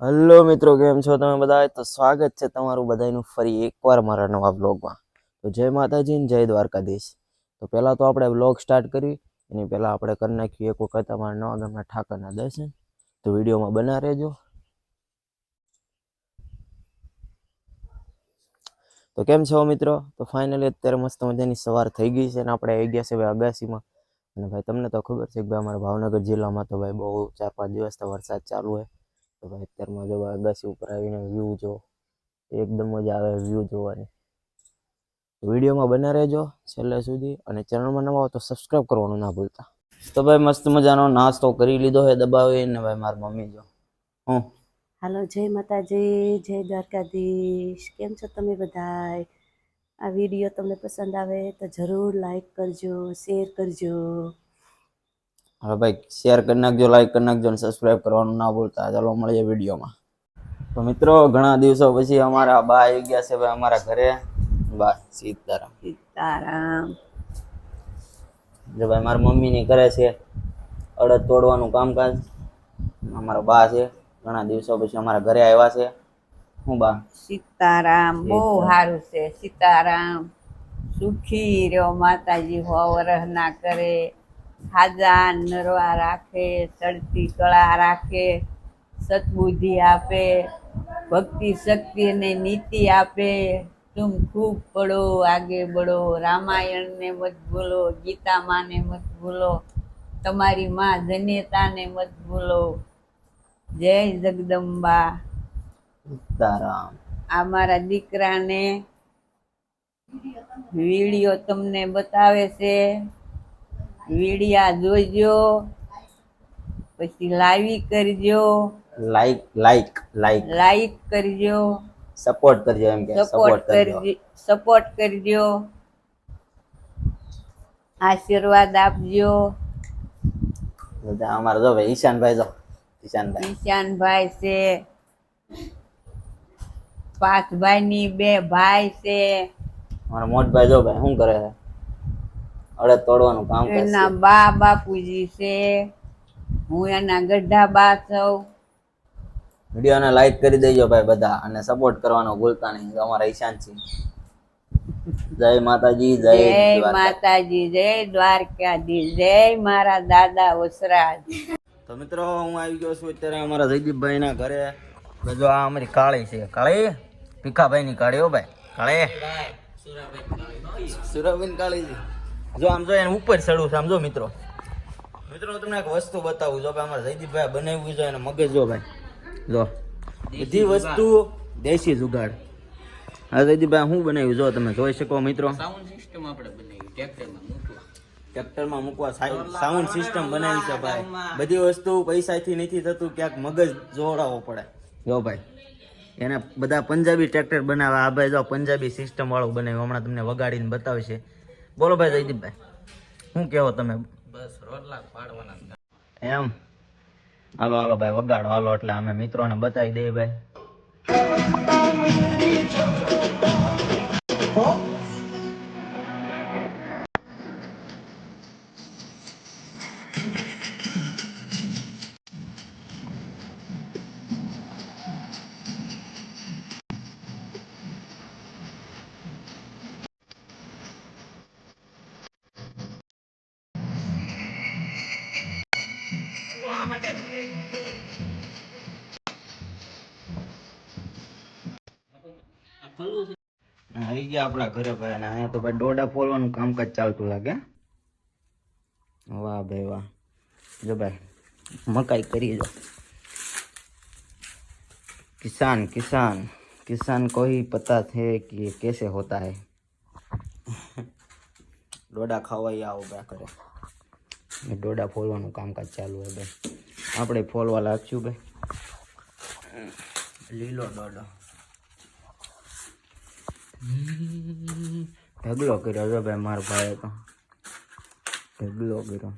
Hello મિત્રો, કેમ છો તમે બધા તો સ્વાગત છે તમારું બધાનું ફરી એકવાર મારા નવા બ્લોગમાં તો જય માતાજી ને જય દ્વારકાધીશ. તો પહેલાં તો આપણે બ્લોગ સ્ટાર્ટ કરી એની પહેલાં આપણે કરી નાખ્યું એક વખત અમારા નવા ગામના ઠાકરના દર્શન. તો વિડીયોમાં બના રહેજો. તો કેમ છો મિત્રો? તો ફાઇનલી અત્યારે મસ્ત મજાની સવાર થઈ ગઈ છે અને આપણે આવી ગયા છે ભાઈ અગાસીમાં અને ભાઈ, તમને તો ખબર છે કે ભાઈ અમારા ભાવનગર જિલ્લામાં તો ભાઈ બહુ ચાર પાંચ દિવસ તો વરસાદ ચાલુ હોય. તો ભાઈ અત્યારમાં જો અગાસી ઉપર આવીને વ્યૂ જો, એકદમ મજા આવે વ્યૂ જોવાની. વિડીયોમાં બના રહેજો છેલ્લે સુધી અને ચેનલમાં નવા હો તો સબસ્ક્રાઈબ કરવાનું ના ભૂલતા. તો ભાઈ મસ્ત મજાનો નાસ્તો કરી લીધો હે દબાવીને ભાઈ મારી મમ્મી જો. હું? હાલો, જય માતાજી, જય દ્વારકાધીશ. કેમ છો તમે બધા આ વીડિયો તમને પસંદ આવે તો જરૂર લાઈક કરજો શેર કરજો. હવે ભાઈ શેર કરી નાખજો લાઈક કરી નાખજો અને સબસ્ક્રાઈબ કરવાનું ના ભૂલતા. ચાલો મળીએ વિડીયોમાં. તો મિત્રો ઘણા દિવસો પછી અમારા બા આવી ગયા છે ભાઈ અમારા ઘરે. બા સીતારામ. સીતારામ. જો ભાઈ મારા મમ્મીની કરે છે અડદ તોડવાનું કામકાજ. અમારા બા છે ઘણા દિવસો પછી અમારા ઘરે આવ્યા છે. હું બા? સીતારામ બહુ સારું છે. સીતારામ સુખી રહ્યો માતાજી હો વરહ ના કરે. ખાજા નરવા રાખે ચડતી કળા રાખે સદબુદ્ધિ આપે ભક્તિ શક્તિ અને નીતિ આપે. તુમ ખૂબ પડો આગે બળો રામાયણને મત ભૂલો ગીતા માને મત ભૂલો તમારી માં જન્યતાને મત ભૂલો. જય જગદંબા. આ મારા દીકરાને વીડિયો તમને બતાવે છે. વિડિયા જોજો. પછી લાવી કરજો. Like like like. લાઈક કરજો. સપોર્ટ કરજો એમ કે સપોર્ટ કરજો. સપોર્ટ કરજો. આશીર્વાદ આપજો. બધા અમારા જો ભાઈ ઈશાનભાઈ જો ઈશાનભાઈ. ઈશાનભાઈ છે. પાંચ ભાઈ ની બે ભાઈ છે. અમારા મોટભાઈ જો ભાઈ શું કરે છે? અડદ તોડવાનું કામ કરે એના બા બાપુજી છે. હું એના ગઢા બા છું. વિડીયોને લાઈક કરી દેજો ભાઈ બધા અને સપોર્ટ કરવાનો ભૂલતા નહીં. અમારા ઈશાન છે. જય માતાજી જય જય માતાજી જય દ્વારકાધીશ જય મારા દાદા વસરાજ. તો મિત્રો હું આવી ગયો છું અત્યારે અમારા જયદીપભાઈ ના ઘરે. જો આ અમારી કાળી છે. કાળી? ભીખાભાઈ ની કાળી હો ભાઈ. કાળી? સુરાબેન કાળી છે. જો આમ જો એને ઉપર ચડવું છે આમ જો મિત્રો. મિત્રો હું તમને એક વસ્તુ બતાવું જો ભાઈ અમારા જયદીપભાઈ બનાવ્યું છે એને મગજ જો ભાઈ. જો. બધી વસ્તુ દેશી જુગાડ હા જયદીપભાઈ શું બનાવ્યું જો તમે જોઈ શકો મિત્રો. ટ્રેક્ટરમાં મૂકવા. સાઉન્ડ સિસ્ટમ બનાવી છે ભાઈ. બધી વસ્તુ પૈસાથી નથી થતું ક્યાંક મગજ જોડાવવો પડે. જો ભાઈ. એને બધા પંજાબી ટ્રેક્ટર બનાવે. આ ભાઈ જો પંજાબી સિસ્ટમ વાળું બનાવ્યું. હમણાં તમને વગાડીને બતાવશે. બોલો ભાઈ જયદીપભાઈ. શું કહેવો તમે? બસ રોટલા પાડવાના એમ? હાલો હાલો ભાઈ વગાડો. હાલો એટલે અમે મિત્રોને બતાવી દઈએ ભાઈ. આવી ગયા આપણા ઘરે ભાઈ ને તો ભાઈ ડોડા ફોલવાનું કામકાજ ચાલતું લાગે. વાહ ભાઈ વાહ. જો ભાઈ, મકાઈ કરી કિસાન કિસાન કિસાન કોઈ પતા છે કે કેસે હોતા હે? ડોડા ખાવાઈ આવો ભાઈ કરે ડોડા ફોલવાનું કામકાજ ચાલુ હે ભાઈ. આપણે ફોલવા લાગશું ભાઈ. લીલો દોડો. ઢગલો કર્યો છે ભાઈ મારા ભાઈએ તો. ઢગલો કર્યો.